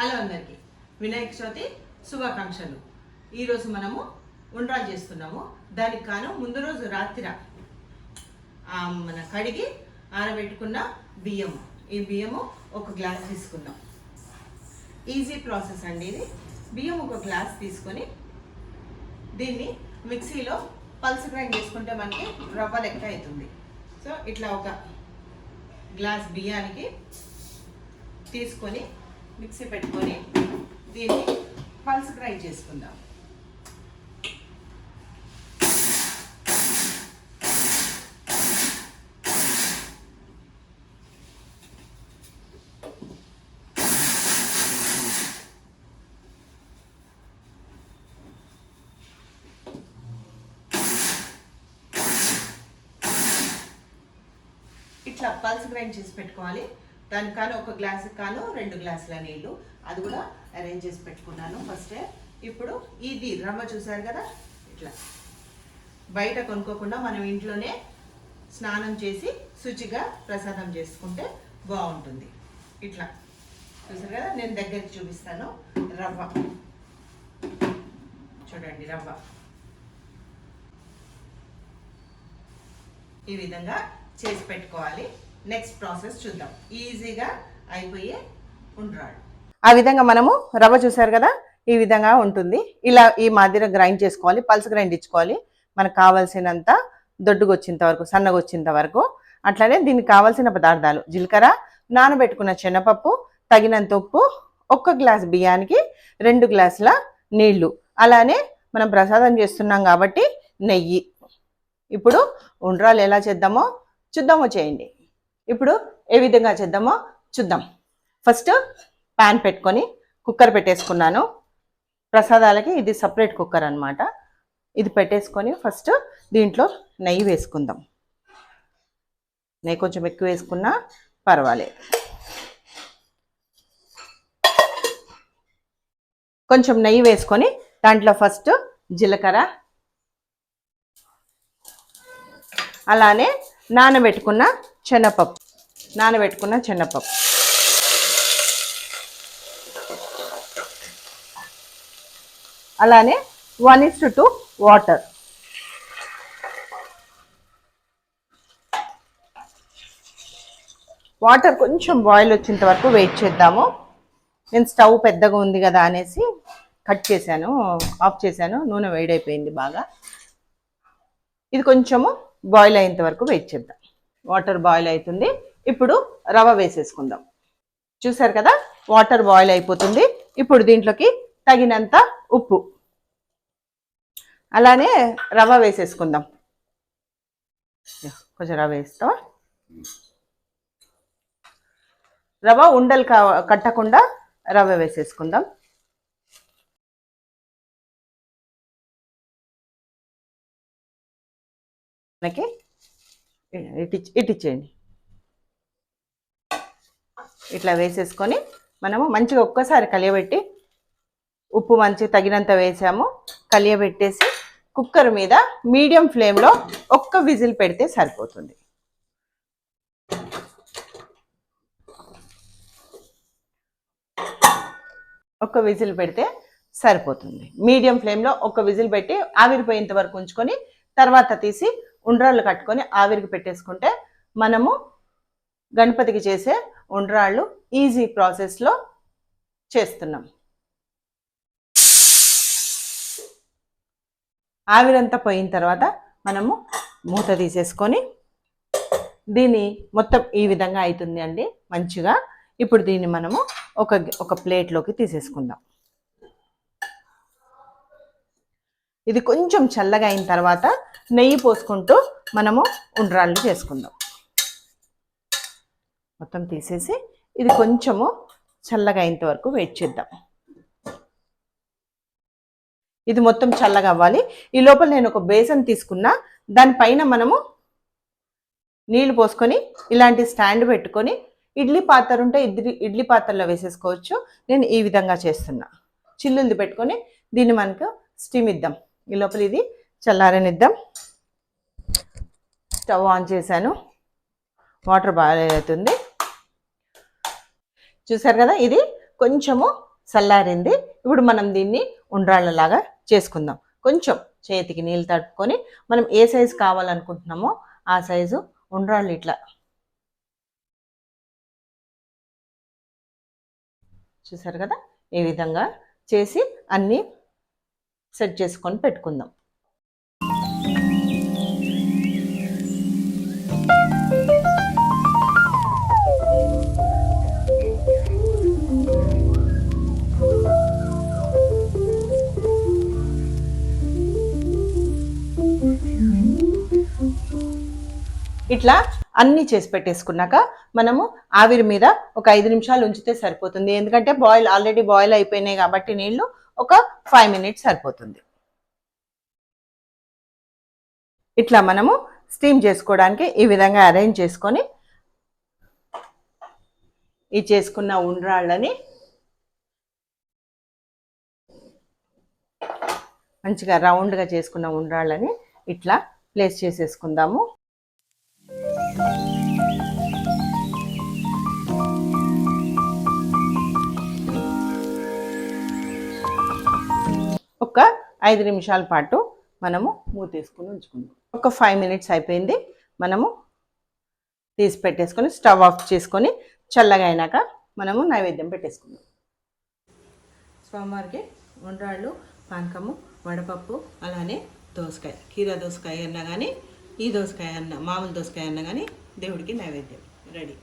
Hello అందరికీ. వినాయక చవితి శుభాకాంక్షలు. ఈరోజు మనము ఉండ్రాలు చేస్తున్నాము. దానికి కాను ముందు రోజు రాత్రి మన కడిగి ఆరబెట్టుకున్న బియ్యము ఈ బియ్యము ఒక గ్లాస్ తీసుకుందాం. ఈజీ ప్రాసెస్ అండి ఇది. బియ్యం ఒక గ్లాస్ తీసుకొని దీన్ని మిక్సీలో పల్స్ గ్రైండ్ చేసుకుంటే మనకి రవ్వ లెక్క అవుతుంది. సో ఇట్లా ఒక గ్లాస్ బియ్యానికి తీసుకొని మిక్సీ పెట్టుకొని దీన్ని పల్స్ గ్రైండ్ చేసుకుందాం. ఇట్లా పల్స్ గ్రైండ్ చేసి పెట్టుకోవాలి. దానికి కాను ఒక గ్లాస్ కాను రెండు గ్లాసుల నీళ్ళు అది కూడా అరేంజ్ చేసి పెట్టుకున్నాను ఫస్టే ఇప్పుడు ఇది రవ్వ చూసారు కదా? ఇట్లా. బయట కొనుక్కోకుండా మనం ఇంట్లోనే స్నానం చేసి శుచిగా ప్రసాదం చేసుకుంటే బాగుంటుంది. ఇట్లా. చూసారు కదా? నేను దగ్గరికి చూపిస్తాను రవ్వ. చూడండి రవ్వ. ఈ విధంగా చేసి పెట్టుకోవాలి. నెక్స్ట్ ప్రాసెస్ చూద్దాం. ఈజీగా అయిపోయే ఉండ్రాడు ఆ విధంగా మనము రవ్వ చూసారు కదా? ఈ విధంగా ఉంటుంది. ఇలా ఈ మాదిర గ్రైండ్ చేసుకోవాలి పల్స్ గ్రైండ్ ఇచ్చుకోవాలి. మనకు కావాల్సినంత దొడ్డుకొచ్చేంత వరకు సన్నగా వచ్చేంత వరకు. అట్లనే దీనికి కావాల్సిన పదార్థాలు జీలకర్ర నానబెట్టుకున్న శనగపప్పు తగినంత ఉప్పు ఒక్క గ్లాస్ బియ్యానికి రెండు గ్లాసుల నీళ్ళు. అలానే మనం ప్రసాదం చేస్తున్నాం కాబట్టి నెయ్యి. ఇప్పుడు ఉండ్రాలు ఎలా చేద్దామో చూద్దామో చేయండి. ఇప్పుడు ఏ విధంగా చేద్దామో చూద్దాం. ఫస్ట్ ప్యాన్ పెట్టుకొని కుక్కర్ పెట్టేసుకున్నాను. ప్రసాదాలకి ఇది సపరేట్ కుక్కర్ అనమాట ఇది పెట్టేసుకొని ఫస్ట్ దీంట్లో నెయ్యి వేసుకుందాం. నెయ్యి కొంచెం ఎక్కువ వేసుకున్నా పర్వాలేదు. కొంచెం నెయ్యి వేసుకొని దాంట్లో ఫస్ట్ జీలకర్ర. అలానే నానబెట్టుకున్న శనగపప్పు నానబెట్టుకున్న శనగపప్పు అలానే one is two water. Water కొంచెం బాయిల్ వచ్చేంత వరకు వెయిట్ చేద్దాము. నేను స్టవ్ పెద్దగా ఉంది కదా అనేసి కట్ చేశాను ఆఫ్ చేశాను నూనె వేడైపోయింది బాగా. ఇది కొంచెము బాయిల్ అయ్యేంత వరకు వెయిట్ చేద్దాం. వాటర్ బాయిల్ అవుతుంది. ఇప్పుడు రవ వేసేసుకుందాం. చూసారు కదా? వాటర్ బాయిల్ అయిపోతుంది. ఇప్పుడు దీంట్లోకి తగినంత ఉప్పు. అలానే రవ వేసేసుకుందాం. కొంచెం రవ వేస్తావా? రవ ఉండలు కట్టకుండా రవ వేసేసుకుందాం. మనకి ఇటు ఇటు ఇచ్చేయండి ఇట్లా వేసేసుకొని మనము మంచిగా ఒక్కసారి కలియబెట్టి ఉప్పు మంచిగా తగినంత వేసాము. కలియబెట్టేసి కుక్కర్ మీద మీడియం ఫ్లేమ్లో ఒక్క విజిల్ పెడితే సరిపోతుంది. ఒక్క విజిల్ పెడితే సరిపోతుంది. మీడియం ఫ్లేమ్లో ఒక విజిల్ పెట్టి ఆవిరిపోయేంత వరకు ఉంచుకొని తర్వాత తీసి ఉండ్రాళ్ళు కట్టుకొని ఆవిరికి పెట్టేసుకుంటే మనము గణపతికి చేసే ఉండ్రాళ్ళు ఈజీ ప్రాసెస్లో చేస్తున్నాం. ఆవిరంతా పోయిన తర్వాత మనము మూత తీసేసుకొని దీన్ని మొత్తం ఈ విధంగా అవుతుంది అండి మంచిగా. ఇప్పుడు దీన్ని మనము ఒక ఒక ప్లేట్లోకి తీసేసుకుందాం. ఇది కొంచెం చల్లగా అయిన తర్వాత నెయ్యి పోసుకుంటూ మనము ఉండ్రాళ్ళు చేసుకుందాం. మొత్తం తీసేసి ఇది కొంచెము చల్లగా అయినంత వరకు వెయిట్ చేద్దాం. ఇది మొత్తం చల్లగా అవ్వాలి. ఈ లోపల నేను ఒక బేసన్ తీసుకున్నా. దానిపైన మనము నీళ్ళు పోసుకొని ఇలాంటి స్టాండ్ పెట్టుకొని ఇడ్లీ పాత్ర ఉంటే ఇడ్లీ ఇడ్లీ పాత్రలో వేసేసుకోవచ్చు. నేను ఈ విధంగా చేస్తున్నా. చిల్లుంది పెట్టుకొని దీన్ని మనకు స్టీమ్ ఇద్దాం. ఈ లోపల ఇది చల్లారనిద్దాం. స్టవ్ ఆన్ చేశాను. వాటర్ బాగా అవుతుంది. చూసారు కదా ఇది కొంచెము చల్లారింది. ఇప్పుడు మనం దీన్ని ఉండ్రాళ్ళలాగా చేసుకుందాం. కొంచెం చేతికి నీళ్ళు తట్టుకొని మనం ఏ సైజు కావాలనుకుంటున్నామో ఆ సైజు ఉండ్రాళ్ళు ఇట్లా. చూసారు కదా ఈ విధంగా చేసి అన్నీ సెట్ చేసుకొని పెట్టుకుందాం. ఇట్లా అన్నీ చేసి పెట్టేసుకున్నాక మనము ఆవిరి మీద ఒక ఐదు నిమిషాలు ఉంచితే సరిపోతుంది. ఎందుకంటే బాయిల్ ఆల్రెడీ బాయిల్ అయిపోయినాయి కాబట్టి నీళ్ళు ఒక ఫైవ్ మినిట్స్ సరిపోతుంది. ఇట్లా మనము స్టీమ్ చేసుకోవడానికి ఈ విధంగా అరేంజ్ చేసుకొని ఈ చేసుకున్న ఉండ్రాళ్ళని మంచిగా రౌండ్గా చేసుకున్న ఉండ్రాళ్ళని ఇట్లా ప్లేస్ చేసేసుకుందాము. ఒక ఐదు నిమిషాల పాటు మనము మూతీసుకుని ఉంచుకుందాం. ఒక ఫైవ్ మినిట్స్ అయిపోయింది. మనము తీసి పెట్టేసుకొని స్టవ్ ఆఫ్ చేసుకొని చల్లగా అయినాక మనము నైవేద్యం పెట్టేసుకుందాం. స్వామివారికి ఉండ్రాళ్ళు పానకము వడపప్పు అలానే దోసకాయ కీరా దోసకాయ అన్నా కానీ ఈ దోసకాయ అన్న మామూలు దోసకాయ అన్నా కానీ దేవుడికి నైవేద్యం. రెడీ.